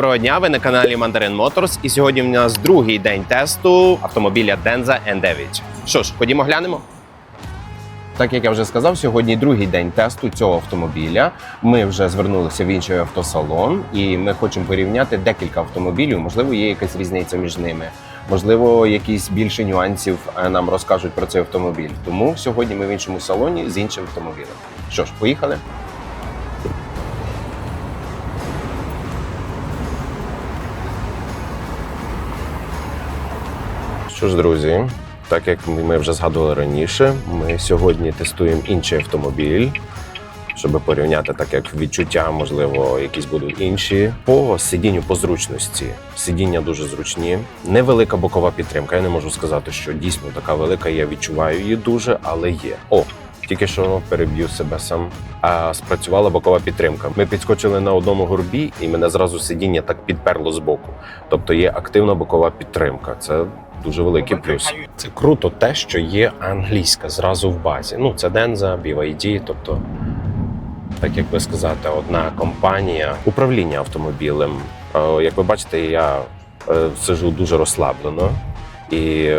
Доброго дня, ви на каналі Mandarin Motors. І сьогодні в нас другий день тесту автомобіля Denza N9. Що ж, ходімо глянемо. Так як я вже сказав, сьогодні другий день тесту цього автомобіля. Ми вже звернулися в інший автосалон, і ми хочемо порівняти декілька автомобілів. Можливо, є якась різниця між ними. Можливо, якісь більше нюансів е, нам розкажуть про цей автомобіль. Тому сьогодні ми в іншому салоні з іншим автомобілем. Що ж, поїхали. Що ж, друзі, так як ми вже згадували раніше, ми сьогодні тестуємо інший автомобіль, щоб порівняти, так як відчуття, можливо, якісь будуть інші. По сидінню по зручності. Сидіння дуже зручні. Невелика бокова підтримка. Я не можу сказати, що дійсно така велика. Я відчуваю її дуже, але є. О, тільки що переб'ю себе сам. А спрацювала бокова підтримка. Ми підскочили на одному горбі, і мене зразу сидіння так підперло з боку. Тобто є активна бокова підтримка. Це дуже великий плюс. Це круто, те, що є англійська зразу в базі. Ну це Денза, BYD, тобто. Так як би сказати, одна компанія управління автомобілем. Е, Як ви бачите, я е, сижу дуже розслаблено, і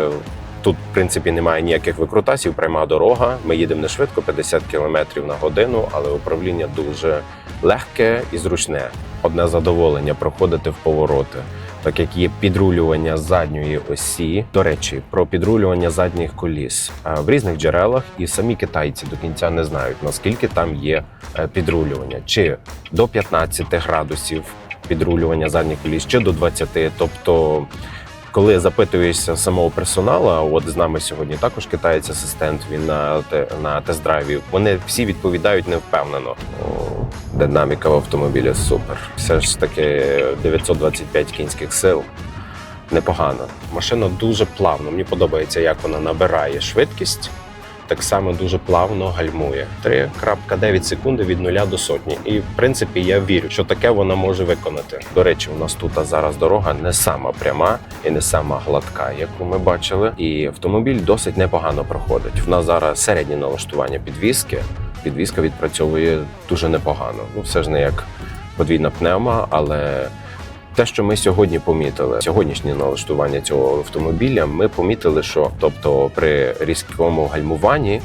тут, в принципі, немає ніяких викрутасів. Пряма дорога. Ми їдемо не швидко, 50 км на годину, але управління дуже легке і зручне. Одне задоволення проходити в повороти. Так як є підрулювання задньої осі. До речі, про підрулювання задніх коліс Е, в різних джерелах, і самі китайці до кінця не знають наскільки там є е, підрулювання, чи до 15 градусів підрулювання задніх коліс, чи до 20. Тобто, коли запитуєшся самого персоналу, от з нами сьогодні також китаєць асистент. Він на на тест-драйві. Вони всі відповідають невпевнено. Динаміка в автомобілі супер. Все ж таки 925 кінських сил. Непогано. Машина дуже плавно. Мені подобається, як вона набирає швидкість. Так само дуже плавно гальмує 3,9 секунди від нуля до сотні. І в принципі я вірю, що таке вона може виконати. До речі, у нас тут зараз дорога не сама пряма і не сама гладка, яку ми бачили. І автомобіль досить непогано проходить. В нас зараз середнє налаштування підвіски. Підвіска відпрацьовує дуже непогано. Ну все ж не як подвійна пневма, але те, що ми сьогодні помітили, сьогоднішнє налаштування цього автомобіля, ми помітили, що тобто при різкому гальмуванні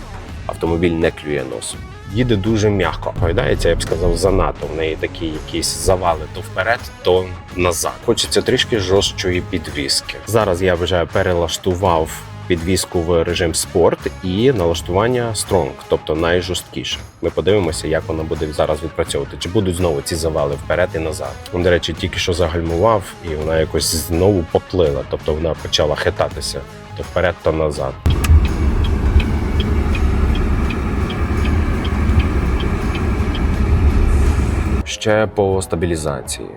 автомобіль не клює носом. Їде дуже м'яко. Гойдається, я б сказав, занадто. В неї такі якісь завали то вперед, то назад. Хочеться трішки жорсткої підвіски. Зараз я вже перелаштував підвіску в режим спорт і налаштування Strong, тобто найжорсткіше. Ми подивимося, як вона буде зараз відпрацьовувати. Чи будуть знову ці завали вперед і назад. Він, до речі, тільки що загальмував, і вона якось знову поплила, тобто вона почала хитатися то вперед, то назад. Ще по стабілізації.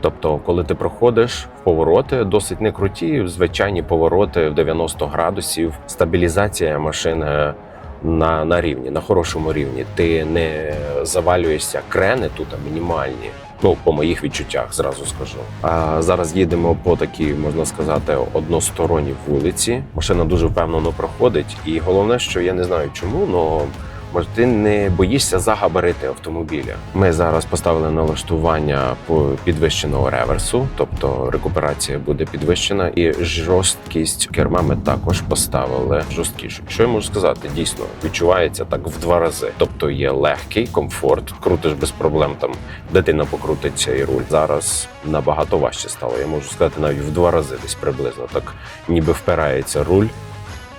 Тобто, коли ти проходиш в повороти, досить не круті, звичайні повороти в 90 градусів, стабілізація машини на, на рівні, на хорошому рівні. Ти не завалюєшся, крени тут мінімальні. Ну, по моїх відчуттях, зразу скажу. А зараз їдемо по такій, можна сказати, односторонній вулиці. Машина дуже впевнено проходить, і головне, що я не знаю чому, але Може, ти не боїшся загабарити автомобіля. Ми зараз поставили налаштування підвищеного реверсу, тобто рекуперація буде підвищена, і жорсткість керма ми також поставили жорсткішу. Що я можу сказати? Дійсно відчувається так в два рази. Тобто є легкий комфорт, крутиш без проблем. Там дитина покрутить цей руль. Зараз набагато важче стало. Я можу сказати навіть в два рази, десь приблизно так, ніби впирається руль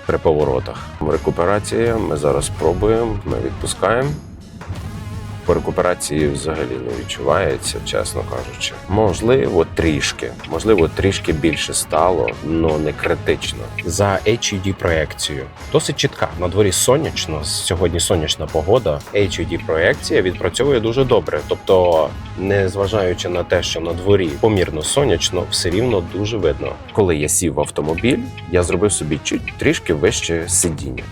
при поворотах. Рекуперація ми зараз спробуємо, ми відпускаємо. По рекуперації взагалі не відчувається, чесно кажучи. Можливо, трішки, можливо, трішки більше стало, але не критично. За HUD проекцію досить чітка. На дворі сонячно. Сьогодні сонячна погода. HUD проекція відпрацьовує дуже добре. Тобто, не зважаючи на те, що на дворі помірно сонячно, все рівно дуже видно. Коли я сів в автомобіль, я зробив собі чуть трішки вище сидіння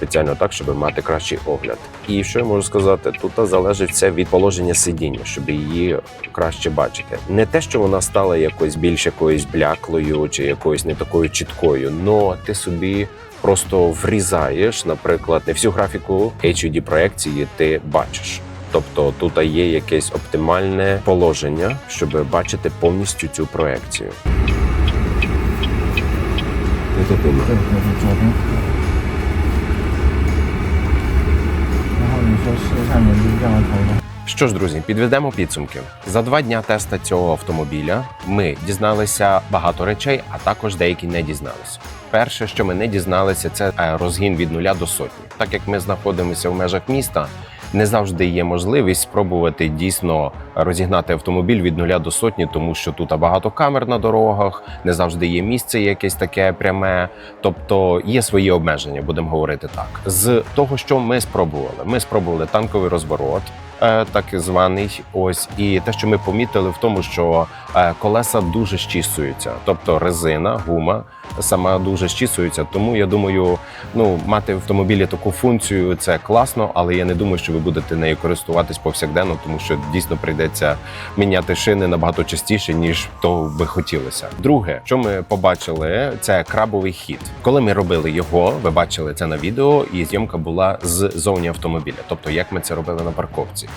спеціально так, щоб мати кращий огляд. І що я можу сказати, тут залежить все від положення сидіння, щоб її краще бачити. Не те, що вона стала якось більш якоюсь бляклою чи якоюсь не такою чіткою, но ти собі. Просто врізаєш, наприклад, не всю графіку HUD проекції ти бачиш. Тобто тут є якесь оптимальне положення, щоб бачити повністю цю проекцію. Що ж, друзі, підведемо підсумки. За два дня теста цього автомобіля ми дізналися багато речей, а також деякі не дізналися. Перше, що ми не дізналися, це е, розгін від нуля до сотні. Так як ми знаходимося в межах міста, не завжди є можливість спробувати дійсно розігнати автомобіль від нуля до сотні, тому що тут багато камер на дорогах, не завжди є місце якесь таке пряме. Тобто є свої обмеження, будемо говорити так. З того, що ми спробували, ми спробували танковий розворот. Е, Так званий, ось і те, що ми помітили в тому, що е, колеса дуже щісуються, тобто резина, гума сама дуже щісується. Тому я думаю, ну мати в автомобілі таку функцію це класно, але я не думаю, що ви будете нею користуватись повсякденно, тому що дійсно прийдеться міняти шини набагато частіше, ніж того би хотілося. Друге, що ми побачили, це крабовий хід. Коли ми робили його, ви бачили це на відео, і зйомка була з зовні автомобіля, тобто як ми це робили на парковці.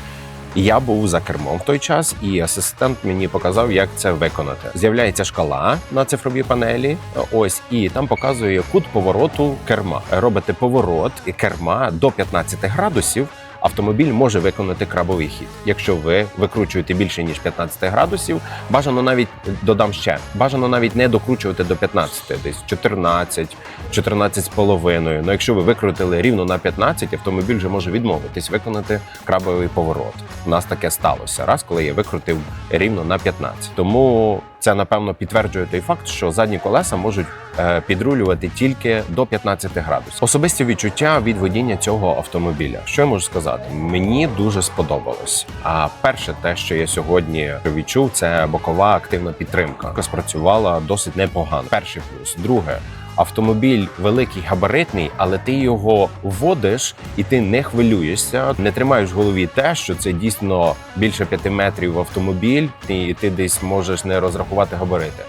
Я був за кермом в той час, і асистент мені показав, як це виконати. З'являється шкала на цифровій панелі. Ось і там показує кут повороту керма. Робите поворот керма до 15 градусів. Автомобіль може виконати крабовий хід. Якщо ви викручуєте більше ніж 15 градусів, бажано навіть додам ще бажано навіть не докручувати до 15, десь 14, 14 з половиною. Ну якщо ви викрутили рівно на 15, автомобіль вже може відмовитись виконати крабовий поворот. У нас таке сталося раз, коли я викрутив рівно на 15. Тому це напевно підтверджує той факт, що задні колеса можуть е, підрулювати тільки до 15 градусів. Особисті відчуття від водіння цього автомобіля. Що я можу сказати? Мені дуже сподобалось. А перше, те, що я сьогодні відчув, це бокова активна підтримка, яка спрацювала досить непогано. Перший плюс. Друге. Автомобіль великий габаритний, але ти його вводиш і ти не хвилюєшся, не тримаєш в голові те, що це дійсно більше п'яти метрів автомобіль, і ти десь можеш не розрахувати габарити.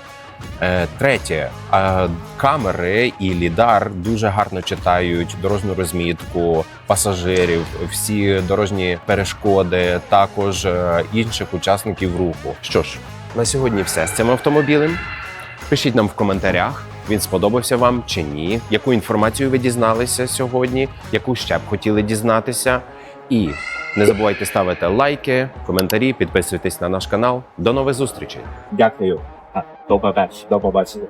Е, Третє, е, камери і лідар дуже гарно читають дорожню розмітку пасажирів, всі дорожні перешкоди, також е, інших учасників руху. Що ж, на сьогодні все з цим автомобілем. Пишіть нам в коментарях, він сподобався вам чи ні, яку інформацію ви дізналися сьогодні, яку ще б хотіли дізнатися. І не забувайте ставити лайки, коментарі, підписуйтесь на наш канал. До нових зустрічей! Дякую. До побачення. До побачення.